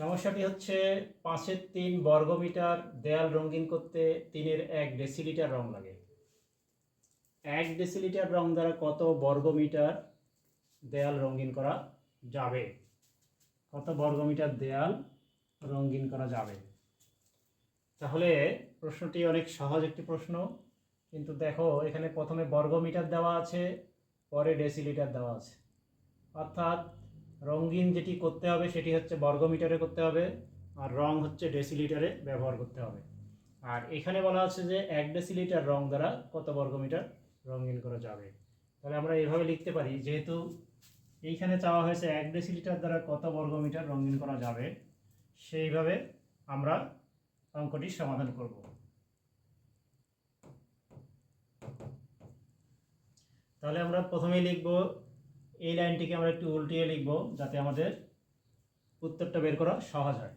সমস্যাটি হচ্ছে পাঁচের তিন বর্গমিটার দেয়াল রঙিন করতে তিনের এক ডেসিলিটার রং লাগে। এক ডেসিলিটার রং দ্বারা কত বর্গমিটার দেয়াল রঙিন করা যাবে? কত বর্গমিটার দেয়াল রঙিন করা যাবে? তাহলে প্রশ্নটি অনেক সহজ একটি প্রশ্ন, কিন্তু দেখো এখানে প্রথমে বর্গমিটার দেওয়া আছে, পরে ডেসিলিটার দেওয়া আছে। অর্থাৎ রঙিন যেটি করতে হবে সেটি হচ্ছে বর্গমিটারে করতে হবে আর রং হচ্ছে ডেসিলিটারে ব্যবহার করতে হবে। আর এখানে বলা আছে যে এক ডেসিলিটার রং দ্বারা কত বর্গমিটার রঙিন করা যাবে। তাহলে আমরা এভাবে লিখতে পারি, যেহেতু এইখানে চাওয়া হয়েছে এক ডেসিলিটার দ্বারা কত বর্গমিটার রঙিন করা যাবে, সেইভাবে আমরা অঙ্কটি সমাধান করব। তাহলে আমরা প্রথমেই লিখব এই লাইনটিকে আমরা একটু উল্টিয়ে লিখব যাতে আমাদের উত্তরটা বের করা সহজ হয়।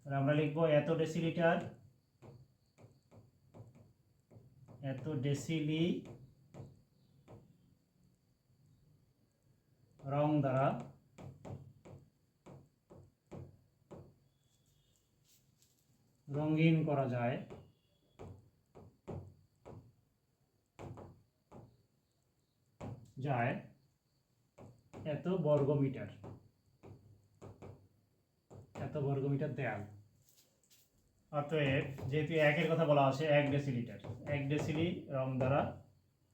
তাহলে আমরা লিখব, এত ডেসিলিটার, এত ডেসিলি রং দ্বারা রঙিন করা যায় যায় এত বর্গমিটার। এত বর্গমিটার দেয়াল। অতএব যেহেতু একের কথা বলা আছে এক ডেসিলিটার। এক ডেসিলি রং দ্বারা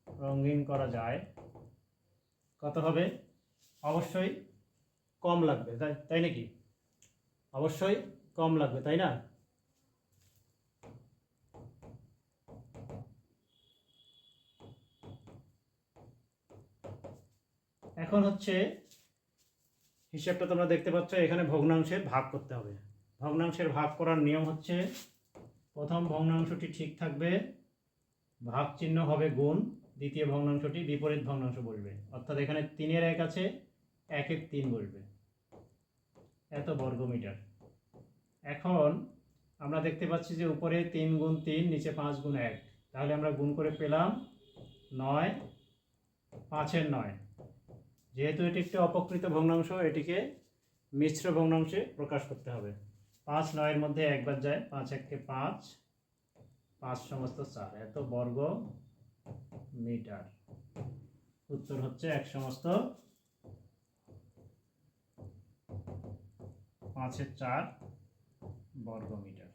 রঙিন করা যায়। কত হবে? অবশ্যই কম লাগবে, তাই তাই নাকি? অবশ্যই কম লাগবে, তাই না? এখন হচ্ছে হিসাবটা তোমরা দেখতে পাচ্ছ, এখানে ভগ্নাংশের ভাগ করতে হবে। ভগ্নাংশের ভাগ করার নিয়ম হচ্ছে, প্রথম ভগ্নাংশটি ঠিক থাকবে, ভাগ চিহ্ন হবে গুণ, দ্বিতীয় ভগ্নাংশটি বিপরীত ভগ্নাংশ বলবে। অর্থাৎ এখানে তিনের এক আছে, একের তিন বলবে। এত বর্গমিটার। এখন আমরা দেখতে পাচ্ছি যে উপরে তিন গুণ তিন, নিচে পাঁচ গুণ এক। তাহলে আমরা গুণ করে পেলাম নয়, পাঁচের নয়। যেহেতু এটি একটি অপকৃত ভগ্নাংশ, এটিকে মিশ্র ভগ্নাংশে প্রকাশ করতে হবে। পাঁচ নয়ের মধ্যে একবার যায়, পাঁচ এককে পাঁচ পাঁচ সমস্ত চার, এত বর্গ মিটার। উত্তর হচ্ছে এক সমস্ত পাঁচের চার বর্গ মিটার।